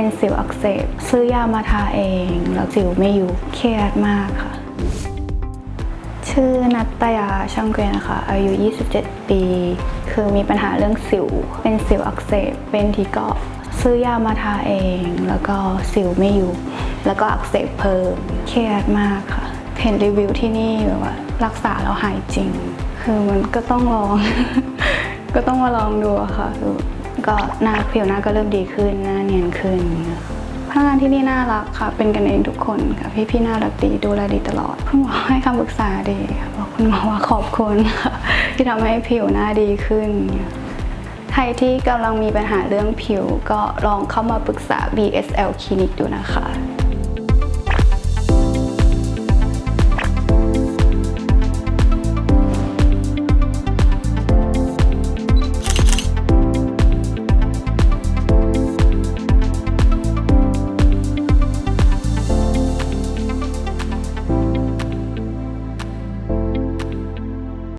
เป็นสิวอักเสบ ซื้อยามาทาเอง แล้วสิวไม่อยู่เครียดมากค่ะ ชื่อนัตยาช่างเกวียนะคะอายุ 27 ปี คือมีปัญหาเรื่องสิว เป็นสิวอักเสบ เป็นทีเก็ซื้อยามาทาเอง แล้วก็สิวไม่อยู่ แล้วก็อักเสบเพิ่ม เครียดมากค่ะ เห็นรีวิวที่นี่แบบว่า รักษาแล้วหายจริง คือมันก็ต้องลอง ก็ต้องมาลองดูค่ะคือ ก็หน้าผิวหน้าก็เริ่มดีขึ้นหน้าเนียนขึ้นพนักงานที่นี่น่ารักค่ะ เป็นกันเองทุกคนค่ะพี่พี่ๆน่ารักดีดูแลดีตลอดคุณหมอให้คำปรึกษาดีค่ะบอกคุณหมอว่าขอบคุณค่ะที่ทำให้ผิวหน้าดีขึ้นใครที่กำลังมีปัญหาเรื่องผิวก็ลองเข้ามาปรึกษา BSL คลินิกดูนะคะ